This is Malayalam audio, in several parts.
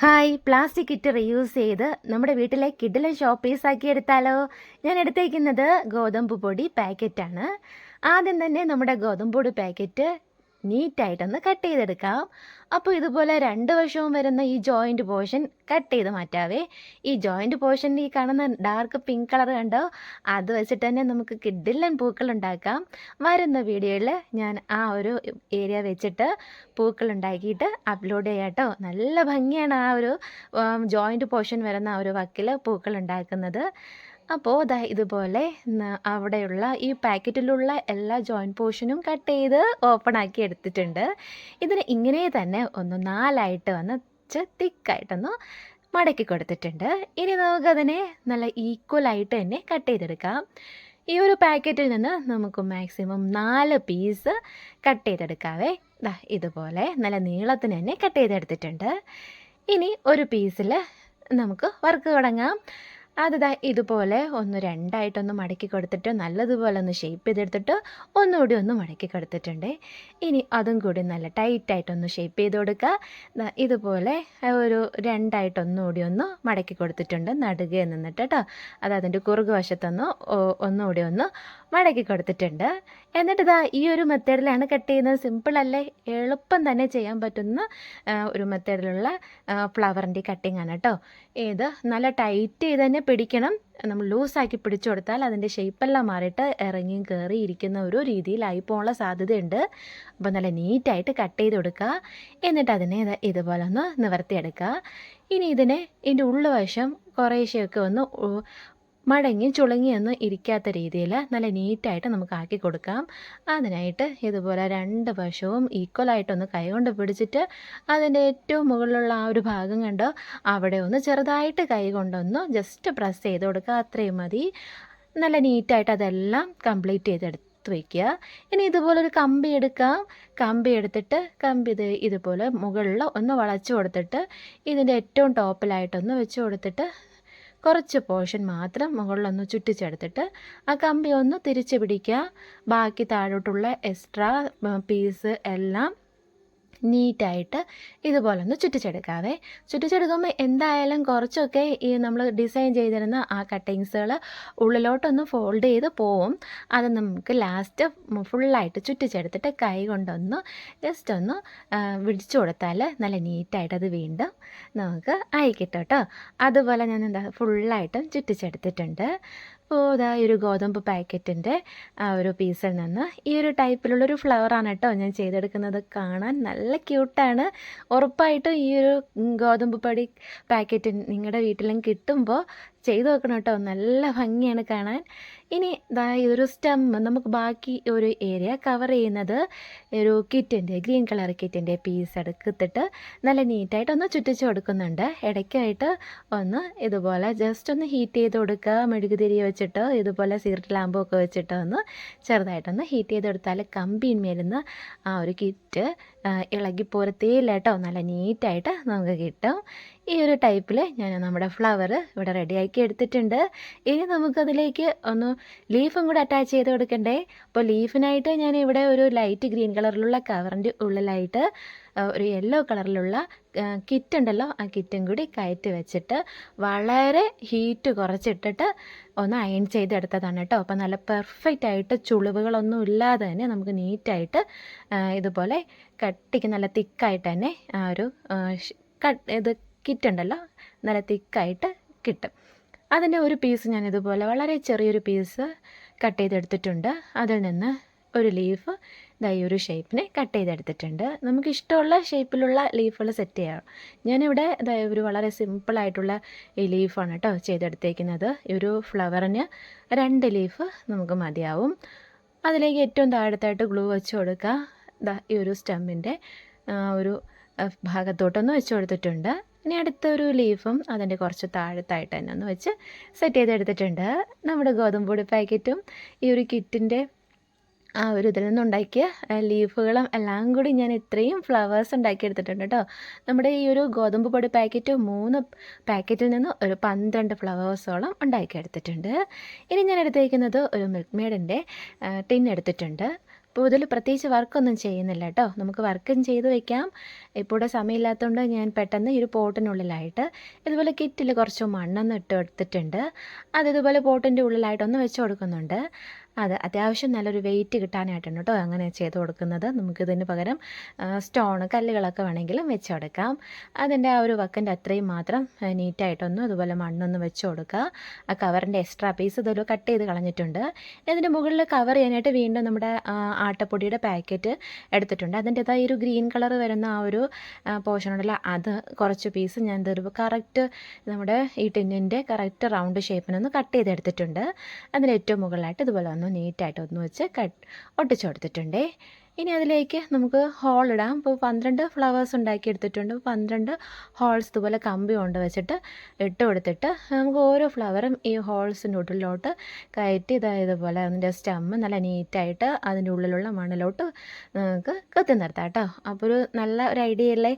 ഹായ് പ്ലാസ്റ്റിക് കിറ്റ് റീയൂസ് ചെയ്ത് നമ്മുടെ വീട്ടിലെ കിഡിലെ ഷോപ്പീസ് ആക്കി എടുത്താലോ? ഞാൻ എടുത്തേക്കുന്നത് ഗോതമ്പ് പൊടി പാക്കറ്റാണ് ആദ്യം തന്നെ നമ്മുടെ ഗോതമ്പ് പൊടി പാക്കറ്റ് നീറ്റായിട്ടൊന്ന് കട്ട് ചെയ്തെടുക്കാം. അപ്പോൾ ഇതുപോലെ രണ്ട് വശവും വരുന്ന ഈ ജോയിന്റ് പോർഷൻ കട്ട് ചെയ്ത് മാറ്റാവേ. ഈ ജോയിന്റ് പോർഷൻ ഈ കാണുന്ന ഡാർക്ക് പിങ്ക് കളർ കണ്ടോ? അത് വെച്ചിട്ട് തന്നെ നമുക്ക് കിഡിലൻ പൂക്കൾ ഉണ്ടാക്കാം വരുന്ന വീഡിയോയിൽ ഞാൻ ആ ഒരു ഏരിയ വെച്ചിട്ട് പൂക്കൾ ഉണ്ടാക്കിയിട്ട് അപ്ലോഡ് ചെയ്യാട്ടോ നല്ല ഭംഗിയാണ് ആ ഒരു ജോയിന്റ് പോർഷൻ വരുന്ന ആ ഒരു വക്കിൽ പൂക്കൾ ഉണ്ടാക്കുന്നത് അപ്പോൾ ദാ ഇതുപോലെ അവിടെയുള്ള ഈ പാക്കറ്റിലുള്ള എല്ലാ ജോയിന്റ് പോർഷനും കട്ട് ചെയ്ത് ഓപ്പൺ ആക്കി എടുത്തിട്ടുണ്ട്. ഇതിന് ഇങ്ങനെ തന്നെ ഒന്ന് നാലായിട്ട് വന്ന് തിക്കായിട്ടൊന്ന് മടക്കി കൊടുത്തിട്ടുണ്ട്. ഇനി നമുക്ക് അതിനെ നല്ല ഈക്വലായിട്ട് തന്നെ കട്ട് ചെയ്തെടുക്കാം. ഈ ഒരു പാക്കറ്റിൽ നിന്ന് നമുക്ക് മാക്സിമം നാല് പീസ് കട്ട് ചെയ്തെടുക്കാവേ. ദാ ഇതുപോലെ നല്ല നീളത്തിന് തന്നെ കട്ട് ചെയ്തെടുത്തിട്ടുണ്ട്. ഇനി ഒരു പീസിൽ നമുക്ക് വർക്ക് തുടങ്ങാം. അത് ദാ ഇതുപോലെ ഒന്ന് രണ്ടായിട്ടൊന്ന് മടക്കി കൊടുത്തിട്ട് നല്ലതുപോലെ ഒന്ന് ഷേപ്പ് ചെയ്തെടുത്തിട്ട് ഒന്നുകൂടി ഒന്ന് മടക്കി കൊടുത്തിട്ടുണ്ട്. ഇനി അതും കൂടി നല്ല ടൈറ്റായിട്ടൊന്ന് ഷേപ്പ് ചെയ്ത് കൊടുക്കുക ഇതുപോലെ ഒരു രണ്ടായിട്ടൊന്നുകൂടി ഒന്ന് മടക്കി കൊടുത്തിട്ടുണ്ട് നടുകയിൽ നിന്നിട്ട് കേട്ടോ അത് അതിന്റെ കുറുകു വശത്തൊന്ന് ഒന്നുകൂടി ഒന്ന് മടക്കി കൊടുത്തിട്ടുണ്ട്. എന്നിട്ട് ഇതാ ഈ ഒരു മെത്തേഡിലാണ് കട്ട് ചെയ്യുന്നത്. സിമ്പിളല്ലേ എളുപ്പം തന്നെ ചെയ്യാൻ പറ്റുന്ന ഒരു മെത്തേഡിലുള്ള ഫ്ലവറിന്റെ കട്ടിംഗ് ആണ് കേട്ടോ ഇത് നല്ല ടൈറ്റ് ചെയ്ത് തന്നെ പിടിക്കണം. നമ്മൾ ലൂസാക്കി പിടിച്ചു കൊടുത്താൽ അതിന്റെ ഷേപ്പെല്ലാം മാറിയിട്ട് ഇറങ്ങിയും കയറി ഇരിക്കുന്ന ഒരു രീതിയിലായി പോകാനുള്ള സാധ്യതയുണ്ട്. അപ്പോൾ നല്ല നീറ്റായിട്ട് കട്ട് ചെയ്ത് കൊടുക്കുക. എന്നിട്ട് അതിനെ ഇതുപോലെ ഒന്ന് നിവർത്തിയെടുക്കുക. ഇനി ഇതിനെ ഇതിന്റെ ഉള്ളുവശം കുറേശ്ശെയൊക്കെ ഒന്ന് മടങ്ങി ചുളുങ്ങിയൊന്നും ഇരിക്കാത്ത രീതിയിൽ നല്ല നീറ്റായിട്ട് നമുക്ക് ആക്കി കൊടുക്കാം. അതിനായിട്ട് ഇതുപോലെ രണ്ട് വശവും ഈക്വലായിട്ടൊന്ന് കൈകൊണ്ട് പിടിച്ചിട്ട് അതിന്റെ ഏറ്റവും മുകളിലുള്ള ആ ഒരു ഭാഗം കണ്ടോ? അവിടെ ഒന്ന് ചെറുതായിട്ട് കൈ കൊണ്ടൊന്ന് ജസ്റ്റ് പ്രസ് ചെയ്ത് കൊടുക്കുക. അത്രയും മതി. നല്ല നീറ്റായിട്ട് അതെല്ലാം കംപ്ലീറ്റ് ചെയ്തെടുത്ത് വയ്ക്കുക ഇനി ഇതുപോലെ ഒരു കമ്പി എടുക്കാം. കമ്പി എടുത്തിട്ട് കമ്പി ഇത് ഇതുപോലെ മുകളിൽ ഒന്ന് വളച്ചു കൊടുത്തിട്ട് ഇതിന്റെ ഏറ്റവും ടോപ്പിലായിട്ടൊന്ന് വെച്ച് കൊടുത്തിട്ട് കുറച്ച് പോർഷൻ മാത്രം മുകളിലൊന്ന് ചുറ്റിച്ചെടുത്തിട്ട് ആ കമ്പി ഒന്ന് തിരിച്ചു പിടിക്കുക. ബാക്കി താഴോട്ടുള്ള എക്സ്ട്രാ പീസ് എല്ലാം നീറ്റായിട്ട് ഇതുപോലെ ഒന്ന് ചുറ്റിച്ചെടുക്കാതെ ചുറ്റിച്ചെടുക്കുമ്പോൾ എന്തായാലും കുറച്ചൊക്കെ ഈ നമ്മൾ ഡിസൈൻ ചെയ്തിരുന്ന ആ കട്ടിങ്സുകൾ ഉള്ളിലോട്ടൊന്ന് ഫോൾഡ് ചെയ്ത് പോവും. അത് നമുക്ക് ലാസ്റ്റ് ഫുള്ളായിട്ട് ചുറ്റിച്ചെടുത്തിട്ട് കൈ കൊണ്ടൊന്ന് ജസ്റ്റ് ഒന്ന് വിടിച്ചു കൊടുത്താൽ നല്ല നീറ്റായിട്ട് വീണ്ടും നമുക്ക് ആയി കേട്ടോ അതുപോലെ ഞാൻ എന്താ ഫുള്ളായിട്ടും ചുറ്റിച്ചെടുത്തിട്ടുണ്ട്. അപ്പോൾ ഇതാ ഈ ഒരു ഗോതമ്പ് പാക്കറ്റിന്റെ ആ ഒരു പീസിൽ നിന്ന് ഈ ഒരു ടൈപ്പിലുള്ളൊരു ഫ്ലവറാണ് കേട്ടോ ഞാൻ ചെയ്തെടുക്കുന്നത്. കാണാൻ നല്ല ക്യൂട്ടാണ് ഉറപ്പായിട്ടും ഈ ഒരു ഗോതമ്പ് പൊടി പാക്കറ്റ് നിങ്ങളുടെ വീട്ടിലും കിട്ടുമ്പോൾ ചെയ്ത് നോക്കണം കേട്ടോ. നല്ല ഭംഗിയാണ് കാണാൻ. ഇനി ഇതൊരു സ്റ്റെം നമുക്ക് ബാക്കി ഒരു ഏരിയ കവർ ചെയ്യുന്നത് ഒരു കിറ്റിന്റെ ഗ്രീൻ കളർ കിറ്റിന്റെ പീസ് എടുത്തിട്ട് നല്ല നീറ്റായിട്ട് ഒന്ന് ചുറ്റിച്ച് കൊടുക്കുന്നുണ്ട്. ഇടയ്ക്കായിട്ട് ഒന്ന് ഇതുപോലെ ജസ്റ്റ് ഒന്ന് ഹീറ്റ് ചെയ്ത് കൊടുക്കുക. മെഴുകുതിരി വെച്ചിട്ട് ഇതുപോലെ സീർട്ട് ലാമ്പൊക്കെ വെച്ചിട്ട് ഒന്ന് ചെറുതായിട്ടൊന്ന് ഹീറ്റ് ചെയ്ത് കൊടുത്താൽ കമ്പിന്മേലിന്ന് ആ ഒരു കിറ്റ് ഇളകി പോരത്തേയില്ല കേട്ടോ നല്ല നീറ്റായിട്ട് നമുക്ക് കിട്ടും. ഈ ഒരു ടൈപ്പിൽ ഞാൻ നമ്മുടെ ഫ്ലവർ ഇവിടെ റെഡിയാക്കി എടുത്തിട്ടുണ്ട്. ഇനി നമുക്കതിലേക്ക് ഒന്ന് ലീഫും കൂടെ അറ്റാച്ച് ചെയ്ത് കൊടുക്കണ്ടേ? അപ്പോൾ ലീഫിനായിട്ട് ഞാൻ ഇവിടെ ഒരു ലൈറ്റ് ഗ്രീൻ കളറിലുള്ള കവറിന്റെ ഉള്ളിലായിട്ട് ഒരു യെല്ലോ കളറിലുള്ള കിറ്റ് ഉണ്ടല്ലോ ആ കിറ്റും കൂടി കയറ്റി വെച്ചിട്ട് വളരെ ഹീറ്റ് കുറച്ചിട്ടിട്ട് ഒന്ന് അയൺ ചെയ്തെടുത്തതാണ് കേട്ടോ അപ്പോൾ നല്ല പെർഫെക്റ്റ് ആയിട്ട് ചുളിവുകളൊന്നും ഇല്ലാതെ തന്നെ നമുക്ക് നീറ്റായിട്ട് ഇതുപോലെ കട്ടിക്ക് നല്ല തിക്കായിട്ട് തന്നെ ആ ഒരു കട്ട് ഇത് കിറ്റ് ഉണ്ടല്ലോ നല്ല തിക്കായിട്ട് കിട്ടും. അതിന്റെ ഒരു പീസ് ഞാൻ ഇതുപോലെ വളരെ ചെറിയൊരു പീസ് കട്ട് ചെയ്തെടുത്തിട്ടുണ്ട്. അതിൽ നിന്ന് ഒരു ലീഫ് ഇതായി ഒരു ഷേപ്പിനെ കട്ട് ചെയ്തെടുത്തിട്ടുണ്ട്. നമുക്ക് ഇഷ്ടമുള്ള ഷേപ്പിലുള്ള ലീഫുകൾ സെറ്റ് ചെയ്യാം. ഞാനിവിടെ ഇതായ ഒരു വളരെ സിമ്പിളായിട്ടുള്ള ഈ ലീഫാണ് കേട്ടോ ചെയ്തെടുത്തേക്കുന്നത്. ഈ ഒരു ഫ്ലവറിന് രണ്ട് ലീഫ് നമുക്ക് മതിയാവും. അതിലേക്ക് ഏറ്റവും താഴത്തായിട്ട് ഗ്ലൂ വെച്ച് കൊടുക്കുക ഈ ഒരു സ്റ്റമ്മിന്റെ ഒരു ഭാഗത്തോട്ടൊന്ന് വെച്ച് കൊടുത്തിട്ടുണ്ട്. ഇനി അടുത്തൊരു ലീഫും അതിന്റെ കുറച്ച് താഴത്തായിട്ട് തന്നെ ഒന്ന് വെച്ച് സെറ്റ് ചെയ്തെടുത്തിട്ടുണ്ട്. നമ്മുടെ ഗോതമ്പൊടി പാക്കറ്റും ഈ ഒരു കിറ്റിന്റെ ആ ഒരു ഇതിൽ നിന്നുണ്ടാക്കിയ ലീഫുകളും എല്ലാം കൂടി ഞാൻ ഇത്രയും ഫ്ലവേഴ്സ് ഉണ്ടാക്കിയെടുത്തിട്ടുണ്ട് കേട്ടോ നമ്മുടെ ഈ ഒരു ഗോതമ്പ് പൊടി പാക്കറ്റ് മൂന്ന് പാക്കറ്റിൽ നിന്ന് ഒരു പന്ത്രണ്ട് ഫ്ലവേഴ്സോളം ഉണ്ടാക്കിയെടുത്തിട്ടുണ്ട്. ഇനി ഞാൻ എടുത്തേക്കുന്നത് ഒരു മിൽക്ക് മെയ്ഡിന്റെ ടിൻ എടുത്തിട്ടുണ്ട്. അപ്പോൾ ഇതിൽ പ്രത്യേകിച്ച് വർക്കൊന്നും ചെയ്യുന്നില്ല കേട്ടോ നമുക്ക് വർക്കും ചെയ്ത് വെക്കാം. ഇപ്പോൾ സമയമില്ലാത്തതുകൊണ്ട് ഞാൻ പെട്ടെന്ന് ഈ ഒരു പോട്ടിനുള്ളിലായിട്ട് ഇതുപോലെ കിറ്റിൽ കുറച്ച് മണ്ണൊന്നും ഇട്ട് എടുത്തിട്ടുണ്ട്. അത് ഇതുപോലെ പോട്ടിന്റെ ഉള്ളിലായിട്ടൊന്ന് വെച്ച് കൊടുക്കുന്നുണ്ട്. അത് അത്യാവശ്യം നല്ലൊരു വെയിറ്റ് കിട്ടാനായിട്ടാണ് കേട്ടോ അങ്ങനെ ചെയ്ത് കൊടുക്കുന്നത്. നമുക്കിതിന് പകരം സ്റ്റോൺ കല്ലുകളൊക്കെ വേണമെങ്കിലും വെച്ച് കൊടുക്കാം. അതിന്റെ ആ ഒരു വക്കന്റെ അത്രയും മാത്രം നീറ്റായിട്ടൊന്നും അതുപോലെ മണ്ണൊന്ന് വെച്ച് കൊടുക്കുക. ആ കവറിന്റെ എക്സ്ട്രാ പീസ് ഇതൊരു കട്ട് ചെയ്ത് കളഞ്ഞിട്ടുണ്ട്. ഇതിന്റെ മുകളിൽ കവർ ചെയ്യാനായിട്ട് വീണ്ടും നമ്മുടെ ആട്ടപ്പൊടിയുടെ പാക്കറ്റ് എടുത്തിട്ടുണ്ട്. അതിന്റെതായ ഒരു ഗ്രീൻ കളർ വരുന്ന ആ ഒരു പോർഷൻ ഉണ്ടല്ലോ അത് കുറച്ച് പീസ് ഞാൻ ഇതൊരു കറക്റ്റ് നമ്മുടെ ഈ ടിന്നിന്റെ കറക്റ്റ് റൗണ്ട് ഷേപ്പിനൊന്ന് കട്ട് ചെയ്തെടുത്തിട്ടുണ്ട്. അതിന്റെ ഏറ്റവും മുകളിലായിട്ട് ഇതുപോലെ ഒന്ന് നീറ്റായിട്ട് ഒന്ന് വെച്ച് കട്ട് ഒട്ടിച്ചു കൊടുത്തിട്ടുണ്ടേ. ഇനി അതിലേക്ക് നമുക്ക് ഹോൾ ഇടാം. ഇപ്പോൾ പന്ത്രണ്ട് ഫ്ലവേഴ്സ് ഉണ്ടാക്കി എടുത്തിട്ടുണ്ട്. പന്ത്രണ്ട് ഹോൾസ് ഇതുപോലെ കമ്പി കൊണ്ട് വെച്ചിട്ട് ഇട്ട് കൊടുത്തിട്ട് നമുക്ക് ഓരോ ഫ്ലവറും ഈ ഹോൾസിന്റെ ഉള്ളിലോട്ട് കയറ്റി ഇതായതുപോലെ അതിന്റെ സ്റ്റെമ്മ് നല്ല നീറ്റായിട്ട് അതിന്റെ ഉള്ളിലുള്ള മണ്ണിലോട്ട് നമുക്ക് കത്തി നിർത്താം കേട്ടോ. അപ്പോൾ ഒരു നല്ല ഒരു ഐഡിയ അല്ലേ?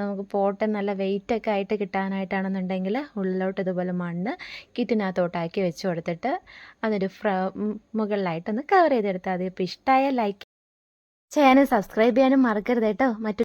നമുക്ക് പോട്ട് നല്ല വെയിറ്റ് ഒക്കെ ആയിട്ട് കിട്ടാനായിട്ടാണെന്നുണ്ടെങ്കിൽ ഉള്ളിലോട്ട് ഇതുപോലെ മണ്ണ് കിറ്റിനകത്തോട്ടാക്കി വെച്ച് കൊടുത്തിട്ട് അതൊരു ഫ്ര മുകളിലായിട്ടൊന്ന് കവർ ചെയ്തെടുത്താൽ മതി. ഇപ്പോൾ ഇഷ്ടമായ ലൈക്ക് ചെയ്യാനും സബ്സ്ക്രൈബ് ചെയ്യാനും മറക്കരുത് കേട്ടോ. മറ്റു